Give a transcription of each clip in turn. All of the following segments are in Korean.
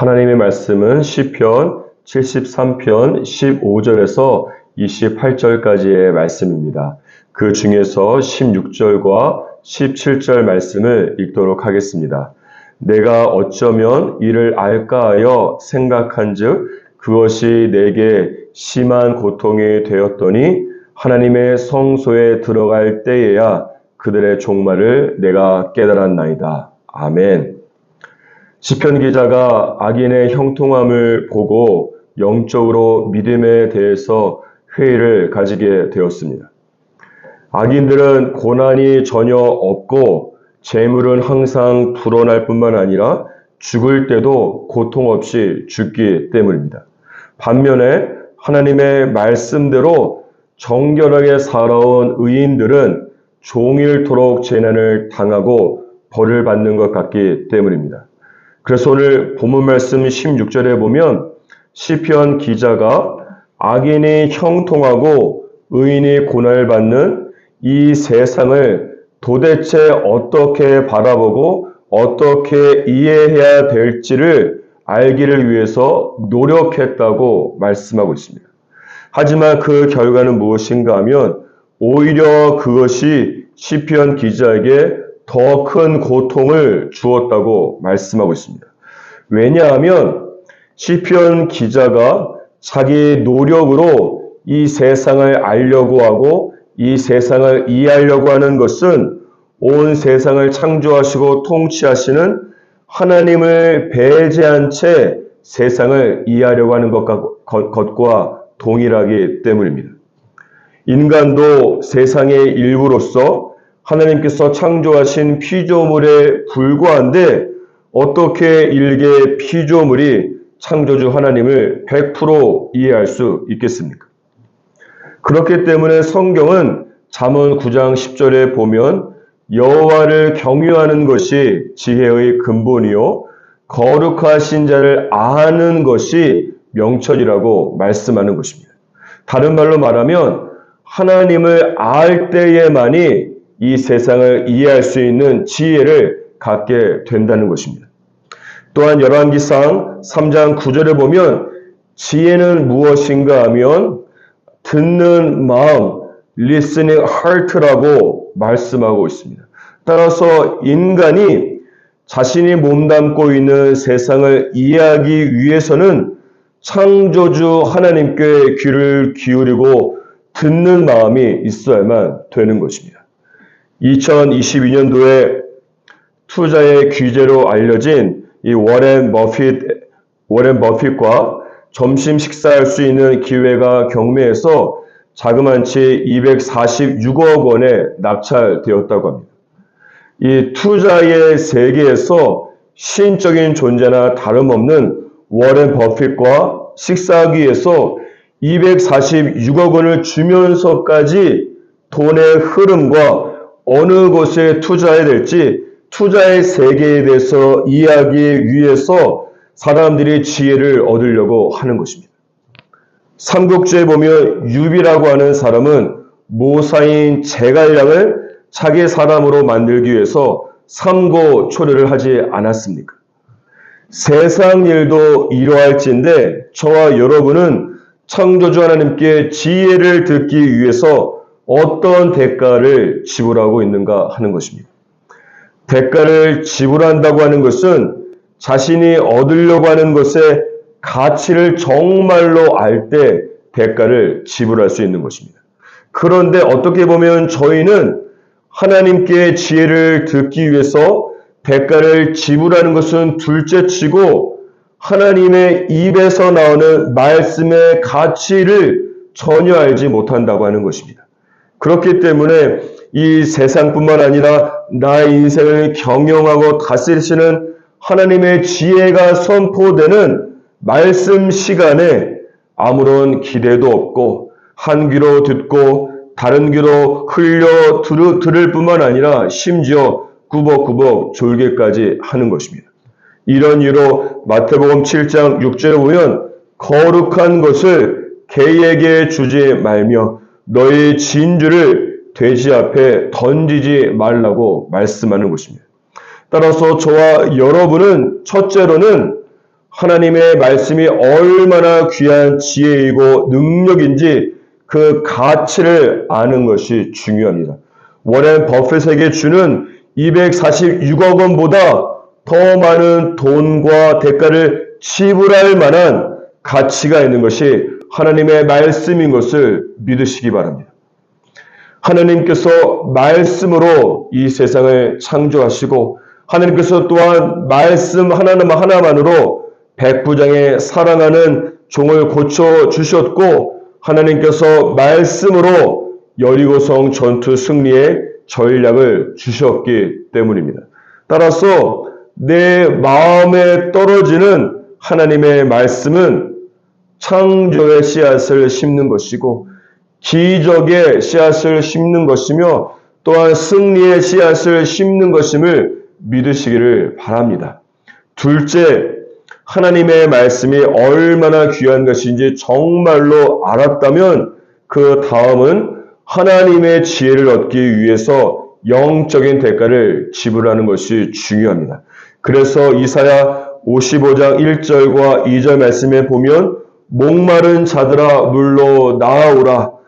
하나님의 말씀은 시편 73편 15절에서 28절까지의 말씀입니다. 그 중에서 16절과 17절 말씀을 읽도록 하겠습니다. 내가 어쩌면 이를 알까 하여 생각한 즉 그것이 내게 심한 고통이 되었더니 하나님의 성소에 들어갈 때에야 그들의 종말을 내가 깨달았나이다. 아멘. 시편 기자가 악인의 형통함을 보고 영적으로 믿음에 대해서 회의를 가지게 되었습니다. 악인들은 고난이 전혀 없고 재물은 항상 불어날 뿐만 아니라 죽을 때도 고통 없이 죽기 때문입니다. 반면에 하나님의 말씀대로 정결하게 살아온 의인들은 종일토록 재난을 당하고 벌을 받는 것 같기 때문입니다. 그래서 오늘 본문 말씀 16절에 보면 시편 기자가 악인이 형통하고 의인이 고난을 받는 이 세상을 도대체 어떻게 바라보고 어떻게 이해해야 될지를 알기를 위해서 노력했다고 말씀하고 있습니다. 하지만 그 결과는 무엇인가 하면 오히려 그것이 시편 기자에게 더 큰 고통을 주었다고 말씀하고 있습니다. 왜냐하면 시편 기자가 자기 노력으로 이 세상을 알려고 하고 이 세상을 이해하려고 하는 것은 온 세상을 창조하시고 통치하시는 하나님을 배제한 채 세상을 이해하려고 하는 것과 동일하기 때문입니다. 인간도 세상의 일부로서 하나님께서 창조하신 피조물에 불과한데 어떻게 일개 피조물이 창조주 하나님을 100% 이해할 수 있겠습니까? 그렇기 때문에 성경은 잠언 9장 10절에 보면 여호와를 경유하는 것이 지혜의 근본이요 거룩하신 자를 아는 것이 명철이라고 말씀하는 것입니다. 다른 말로 말하면 하나님을 알 때에만이 이 세상을 이해할 수 있는 지혜를 갖게 된다는 것입니다. 또한 열왕기상 3장 9절에 보면 지혜는 무엇인가 하면 듣는 마음, listening heart라고 말씀하고 있습니다. 따라서 인간이 자신이 몸담고 있는 세상을 이해하기 위해서는 창조주 하나님께 귀를 기울이고 듣는 마음이 있어야만 되는 것입니다. 2022년도에 투자의 귀재로 알려진 이 워렌 버핏, 워렌 버핏과 점심 식사할 수 있는 기회가 경매에서 자그만치 246억 원에 낙찰되었다고 합니다. 이 투자의 세계에서 신적인 존재나 다름없는 워렌 버핏과 식사하기 위해서 246억 원을 주면서까지 돈의 흐름과 어느 곳에 투자해야 될지 투자의 세계에 대해서 이해하기 위해서 사람들이 지혜를 얻으려고 하는 것입니다. 삼국지에 보면 유비라고 하는 사람은 모사인 제갈량을 자기 사람으로 만들기 위해서 삼고 초려를 하지 않았습니까? 세상 일도 이러할진데 저와 여러분은 창조주 하나님께 지혜를 듣기 위해서 어떤 대가를 지불하고 있는가 하는 것입니다. 대가를 지불한다고 하는 것은 자신이 얻으려고 하는 것의 가치를 정말로 알 때 대가를 지불할 수 있는 것입니다. 그런데 어떻게 보면 저희는 하나님께 지혜를 듣기 위해서 대가를 지불하는 것은 둘째 치고 하나님의 입에서 나오는 말씀의 가치를 전혀 알지 못한다고 하는 것입니다. 그렇기 때문에 이 세상뿐만 아니라 나의 인생을 경영하고 다스리시는 하나님의 지혜가 선포되는 말씀 시간에 아무런 기대도 없고 한 귀로 듣고 다른 귀로 흘려 들을 뿐만 아니라 심지어 꾸벅꾸벅 졸개까지 하는 것입니다. 이런 이유로 마태복음 7장 6절에 보면 거룩한 것을 개에게 주지 말며 너희 진주를 돼지 앞에 던지지 말라고 말씀하는 것입니다. 따라서 저와 여러분은 첫째로는 하나님의 말씀이 얼마나 귀한 지혜이고 능력인지 그 가치를 아는 것이 중요합니다. 워렌 버핏에게 주는 246억 원보다 더 많은 돈과 대가를 지불할 만한 가치가 있는 것이 하나님의 말씀인 것을 믿으시기 바랍니다. 하나님께서 말씀으로 이 세상을 창조하시고 하나님께서 또한 말씀 하나님 하나만으로 백부장의 사랑하는 종을 고쳐 주셨고 하나님께서 말씀으로 여리고성 전투 승리의 전략을 주셨기 때문입니다. 따라서 내 마음에 떨어지는 하나님의 말씀은 창조의 씨앗을 심는 것이고 기적의 씨앗을 심는 것이며 또한 승리의 씨앗을 심는 것임을 믿으시기를 바랍니다. 둘째, 하나님의 말씀이 얼마나 귀한 것인지 정말로 알았다면 그 다음은 하나님의 지혜를 얻기 위해서 영적인 대가를 지불하는 것이 중요합니다. 그래서 이사야 55장 1절과 2절 말씀에 보면 목마른 자들아 물로 나아오라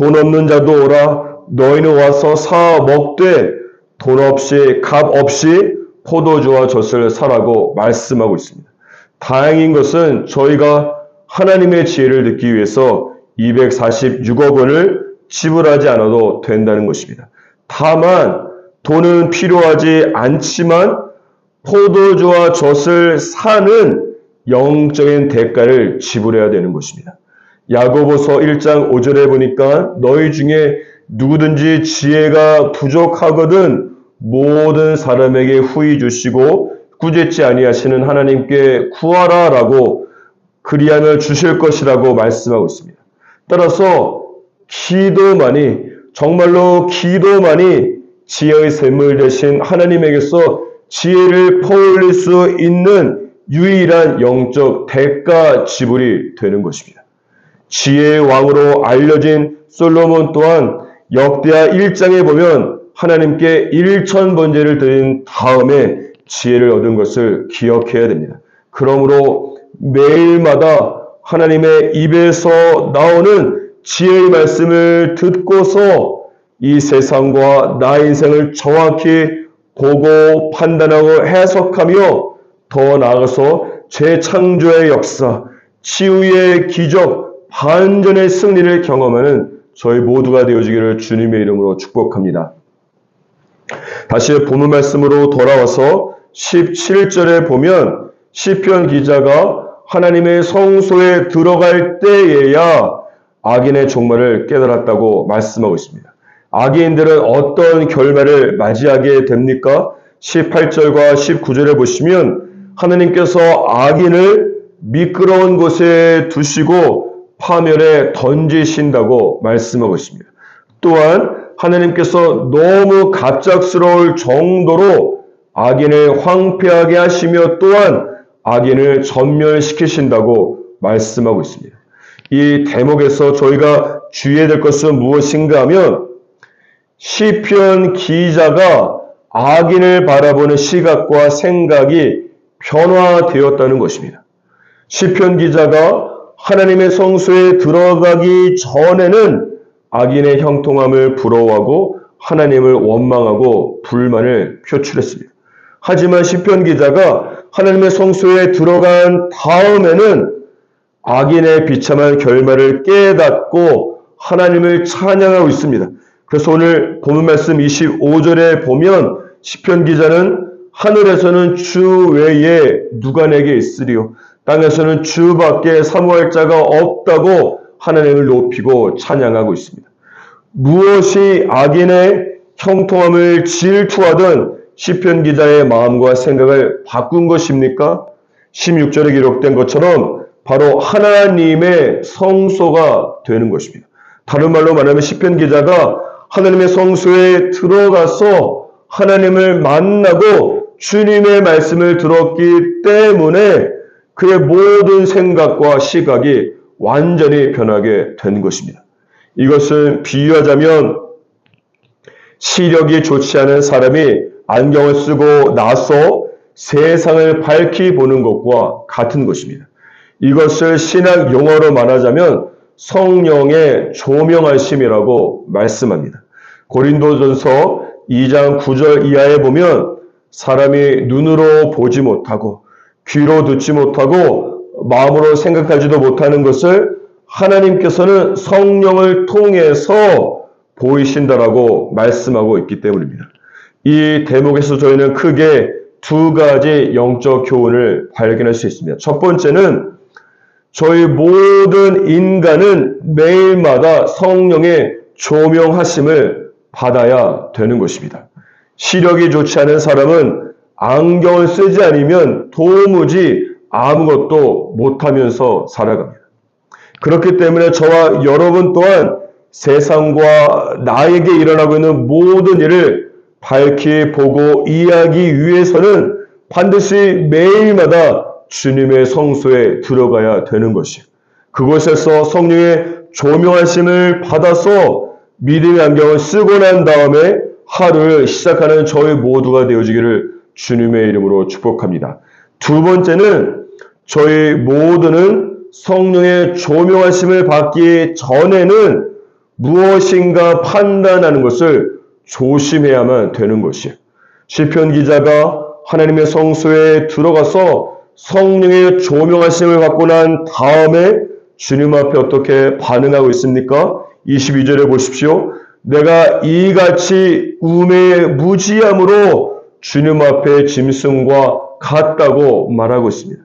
돈 없는 자도 오라 너희는 와서 사 먹되 돈 없이 값 없이 포도주와 젖을 사라고 말씀하고 있습니다. 다행인 것은 저희가 하나님의 지혜를 듣기 위해서 246억 원을 지불하지 않아도 된다는 것입니다. 다만 돈은 필요하지 않지만 포도주와 젖을 사는 영적인 대가를 지불해야 되는 것입니다. 야고보서 1장 5절에 보니까 너희 중에 누구든지 지혜가 부족하거든 모든 사람에게 후히 주시고 꾸짖지 아니하시는 하나님께 구하라라고 그리하면 주실 것이라고 말씀하고 있습니다. 따라서 기도만이 정말로 기도만이 지혜의 샘물 대신 하나님에게서 지혜를 퍼올릴 수 있는 유일한 영적 대가 지불이 되는 것입니다. 지혜의 왕으로 알려진 솔로몬 또한 역대하 1장에 보면 하나님께 1천 번제를 드린 다음에 지혜를 얻은 것을 기억해야 됩니다. 그러므로 매일마다 하나님의 입에서 나오는 지혜의 말씀을 듣고서 이 세상과 나 인생을 정확히 보고 판단하고 해석하며 더 나아가서 재창조의 역사, 치유의 기적, 반전의 승리를 경험하는 저희 모두가 되어지기를 주님의 이름으로 축복합니다. 다시 본문 말씀으로 돌아와서 17절에 보면 시편 기자가 하나님의 성소에 들어갈 때에야 악인의 종말을 깨달았다고 말씀하고 있습니다. 악인들은 어떤 결말을 맞이하게 됩니까? 18절과 19절에 보시면 하나님께서 악인을 미끄러운 곳에 두시고 파멸에 던지신다고 말씀하고 있습니다. 또한 하나님께서 너무 갑작스러울 정도로 악인을 황폐하게 하시며 또한 악인을 전멸시키신다고 말씀하고 있습니다. 이 대목에서 저희가 주의해야 될 것은 무엇인가 하면 시편 기자가 악인을 바라보는 시각과 생각이 변화되었다는 것입니다. 시편 기자가 하나님의 성소에 들어가기 전에는 악인의 형통함을 부러워하고 하나님을 원망하고 불만을 표출했습니다. 하지만 시편 기자가 하나님의 성소에 들어간 다음에는 악인의 비참한 결말을 깨닫고 하나님을 찬양하고 있습니다. 그래서 오늘 본문 말씀 25절에 보면 시편 기자는 하늘에서는 주 외에 누가 내게 있으리요 땅에서는 주밖에 사모할 자가 없다고 하나님을 높이고 찬양하고 있습니다. 무엇이 악인의 형통함을 질투하던 시편 기자의 마음과 생각을 바꾼 것입니까? 16절에 기록된 것처럼 바로 하나님의 성소가 되는 것입니다. 다른 말로 말하면 시편 기자가 하나님의 성소에 들어가서 하나님을 만나고 주님의 말씀을 들었기 때문에 그의 모든 생각과 시각이 완전히 변하게 된 것입니다. 이것을 비유하자면 시력이 좋지 않은 사람이 안경을 쓰고 나서 세상을 밝히 보는 것과 같은 것입니다. 이것을 신학 용어로 말하자면 성령의 조명하심이라고 말씀합니다. 고린도전서 2장 9절 이하에 보면 사람이 눈으로 보지 못하고 귀로 듣지 못하고 마음으로 생각하지도 못하는 것을 하나님께서는 성령을 통해서 보이신다라고 말씀하고 있기 때문입니다. 이 대목에서 저희는 크게 두 가지 영적 교훈을 발견할 수 있습니다. 첫 번째는 저희 모든 인간은 매일마다 성령의 조명하심을 받아야 되는 것입니다. 시력이 좋지 않은 사람은 안경을 쓰지 않으면 도무지 아무것도 못하면서 살아갑니다. 그렇기 때문에 저와 여러분 또한 세상과 나에게 일어나고 있는 모든 일을 밝히 보고 이해하기 위해서는 반드시 매일마다 주님의 성소에 들어가야 되는 것이 그곳에서 성령의 조명하심을 받아서 믿음의 안경을 쓰고 난 다음에 하루를 시작하는 저희 모두가 되어지기를 주님의 이름으로 축복합니다. 두 번째는 저희 모두는 성령의 조명하심을 받기 전에는 무엇인가 판단하는 것을 조심해야만 되는 것이에요. 시편 기자가 하나님의 성소에 들어가서 성령의 조명하심을 받고 난 다음에 주님 앞에 어떻게 반응하고 있습니까? 22절에 보십시오. 내가 이같이 우매의 무지함으로 주님 앞에 짐승과 같다고 말하고 있습니다.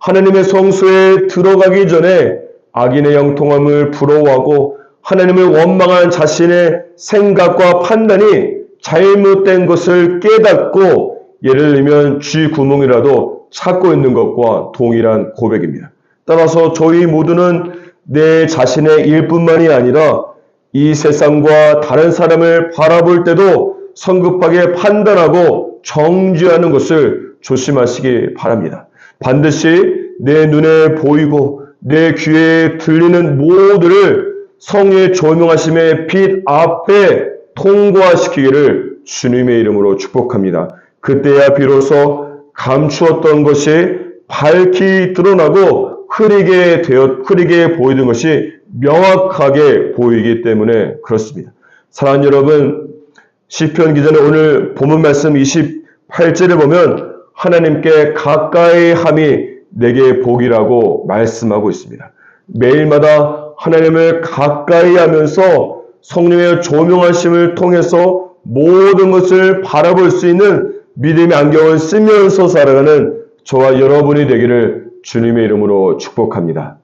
하나님의 성소에 들어가기 전에 악인의 영통함을 부러워하고 하나님을 원망한 자신의 생각과 판단이 잘못된 것을 깨닫고 예를 들면 쥐 구멍이라도 찾고 있는 것과 동일한 고백입니다. 따라서 저희 모두는 내 자신의 일뿐만이 아니라 이 세상과 다른 사람을 바라볼 때도 성급하게 판단하고 정죄하는 것을 조심하시기 바랍니다. 반드시 내 눈에 보이고 내 귀에 들리는 모두를 성의 조명하심의 빛 앞에 통과시키기를 주님의 이름으로 축복합니다. 그때야 비로소 감추었던 것이 밝히 드러나고 흐리게 되어 흐리게 보이던 것이 명확하게 보이기 때문에 그렇습니다. 사랑하는 여러분, 시편 기자는 오늘 본문 말씀 28절에 보면 하나님께 가까이 함이 내게 복이라고 말씀하고 있습니다. 매일마다 하나님을 가까이 하면서 성령의 조명하심을 통해서 모든 것을 바라볼 수 있는 믿음의 안경을 쓰면서 살아가는 저와 여러분이 되기를 주님의 이름으로 축복합니다.